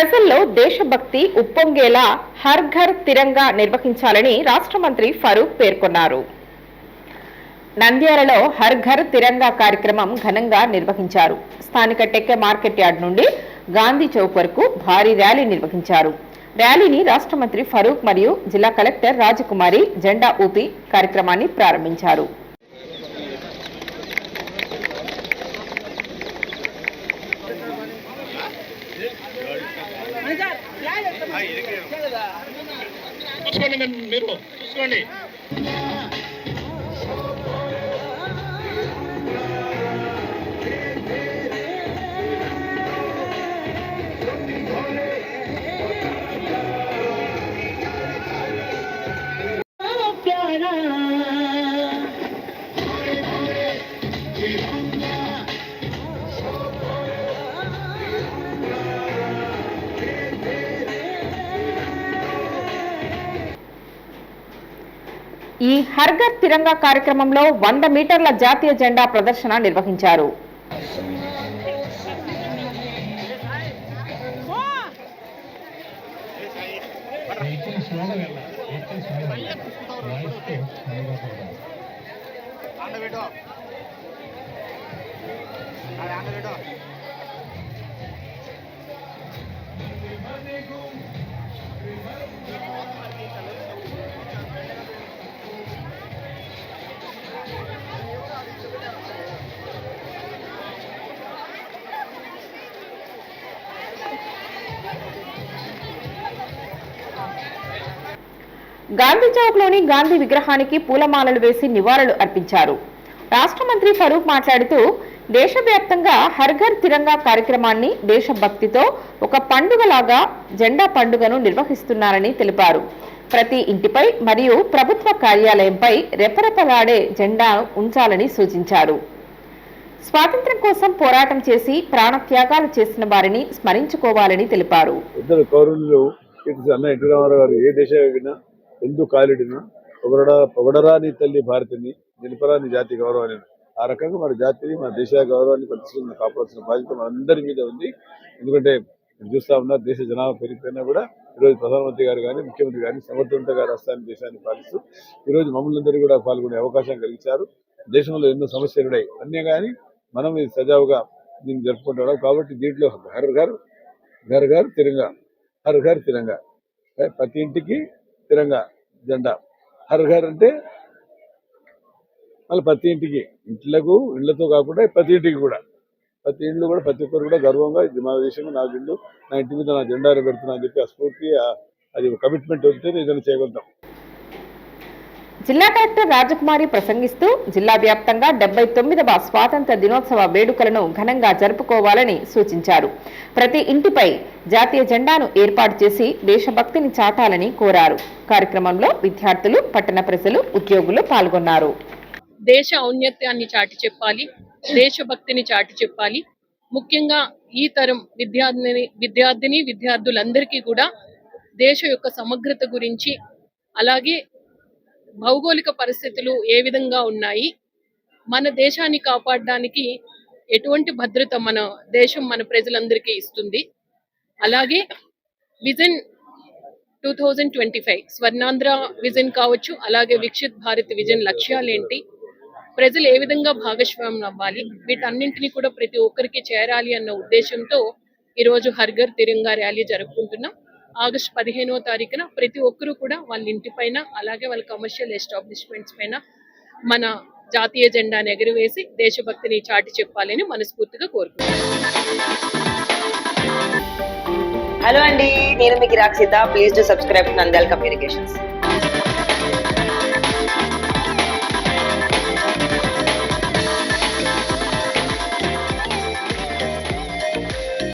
ప్రజల్లో దేశభక్తి ఉప్పొంగేలా హర్ ఘర్ తిరంగా నిర్వహించాలని రాష్ట్ర మంత్రి ఫరూక్ పేర్కొన్నారు. నంద్యాలలో హర్ ఘర్ తిరంగా కార్యక్రమం ఘనంగా నిర్వహించారు. స్థానిక టెక్కె మార్కెట్ యార్డ్ నుండి గాంధీ చౌక్ వరకు భారీ ర్యాలీ నిర్వహించారు. ర్యాలీని రాష్ట్ర మంత్రి ఫరూక్ మరియు జిల్లా కలెక్టర్ రాజకుమారి జెండా ఊపి కార్యక్రమాన్ని ప్రారంభించారు. చూసుకోండి మీరు చూసుకోండి. ఈ హర్ఘర్ తిరంగా కార్యక్రమంలో వంద మీటర్ల జాతీయ జెండా ప్రదర్శన నిర్వహించారు. గాంధీ చౌక్లోని గాంధీ విగ్రహానికి పూలమాలలు వేసి నివాళులు అర్పించారు. రాష్ట్ర మంత్రి ఫరూక్ మాట్లాడుతూ దేశవ్యాప్తంగా హర్ఘర్ తిరంగా కార్యక్రమాన్ని దేశభక్తితో ఒక పండుగలాగా జెండా పండుగను నిర్వహిస్తున్నారని తెలిపారు. ప్రతి ఇంటిపై మరియు ప్రభుత్వ కార్యాలయంపై రెపరెపలాడే జెండా ఉంచాలని సూచించారు. స్వాతంత్ర్యం కోసం పోరాటం చేసి ప్రాణత్యాగాలు చేసిన వారిని స్మరించుకోవాలని తెలిపారు. ఇద్దరు ఏ దేశ వెళ్ళినా ఎందు కాలిడినా పొగడరా తల్లి భారతిని నిలపరా జాతి గౌరవాన్ని ఆ రకంగా మన జాతిని మన దేశ గౌరవాన్ని ప్రతిష్టంగా కాపాడాల్సిన బాధ్యత మనందరి మీద ఉంది. ఎందుకంటే చూస్తా ఉన్నారు దేశ జనాభా పెరిగిపోయినా కూడా ఈరోజు ప్రధానమంత్రి గారు కానీ ముఖ్యమంత్రి కానీ సమర్థవంతంగా రాష్ట్రాన్ని దేశాన్ని పాలిస్తూ ఈరోజు మమ్మల్ని అందరూ కూడా పాల్గొనే అవకాశం కలిగించారు. దేశంలో ఎన్నో సమస్యలు ఉన్నాయి. అన్నీ కానీ మనం ఇది సజావుగా దీన్ని జరుపుకుంటాం కాబట్టి దీంట్లో ఘర్ ఘర్ ఘర్ ఘర్ తిరంగా హర్ ఘర్ తిరంగా. ప్రతి ఇంటికి తిరంగా జెండా. హర్ ఘర్ అంటే మళ్ళీ ప్రతి ఇంటికి ఇంట్లకు ఇళ్ళతో కాకుండా ప్రతి ఇంటికి కూడా. ప్రతి ఇంట్లో కూడా ప్రతి ఒక్కరు కూడా గర్వంగా ఇది మా దేశంగా నా ఇల్లు నా ఇంటి మీద నా జెండా పెడుతున్నా అని చెప్పి ఆ స్ఫూర్తి అది కమిట్మెంట్ వస్తే ఏదైనా చేయగలుగుతాం. జిల్లా కలెక్టర్ రాజకుమారి ప్రసంగిస్తూ జిల్లా వ్యాప్తంగా డెబ్బై తొమ్మిదవ స్వాతంత్ర దినోత్సవ వేడుకలను ఘనంగా జరుపుకోవాలని సూచించారు. ప్రతి ఇంటిపై జాతీయ జెండాను ఏర్పాటు చేసి దేశభక్తిని చాటాలని కోరారు. కార్యక్రమంలో విద్యార్థులు పట్టణ ప్రజలు ఉద్యోగులు పాల్గొన్నారు. దేశ ఔన్నత్యాన్ని చాటి చెప్పాలి దేశభక్తిని చాటి చెప్పాలి. ముఖ్యంగా ఈ తరం విద్యార్థిని విద్యార్థిని విద్యార్థులందరికీ కూడా దేశ యొక్క సమగ్రత గురించి అలాగే భౌగోళిక పరిస్థితులు ఏ విధంగా ఉన్నాయి? మన దేశాన్ని కాపాడడానికి ఎటువంటి భద్రత మన దేశం మన ప్రజలందరికీ ఇస్తుంది. అలాగే vision two thousand twenty five Swarnandhra vision కావచ్చు అలాగే విక్షిత్ భారత్ విజన్ లక్ష్యాలేంటి? ప్రజలు ఏ విధంగా భాగస్వామ్యం అవ్వాలి? వీటన్నింటినీ కూడా ప్రతి ఒక్కరికి చేరాలి అన్న ఉద్దేశంతో ఈరోజు హర్ఘర్ తిరంగా ర్యాలీ జరుపుకుంటున్నాం. ఆగస్టు పదిహేనవ తారీఖున ప్రతి ఒక్కరూ కూడా వాళ్ళ ఇంటి పైన అలాగే వాళ్ళ కమర్షియల్ ఎస్టాబ్లిష్మెంట్స్ పైన మన జాతీయ జెండాను ఎగురవేసి దేశభక్తిని చాటి చెప్పాలని మనస్ఫూర్తిగా కోరుకుంటున్నాను హలో అండి నేను మీకు Rakshita please to subscribe Nandal communications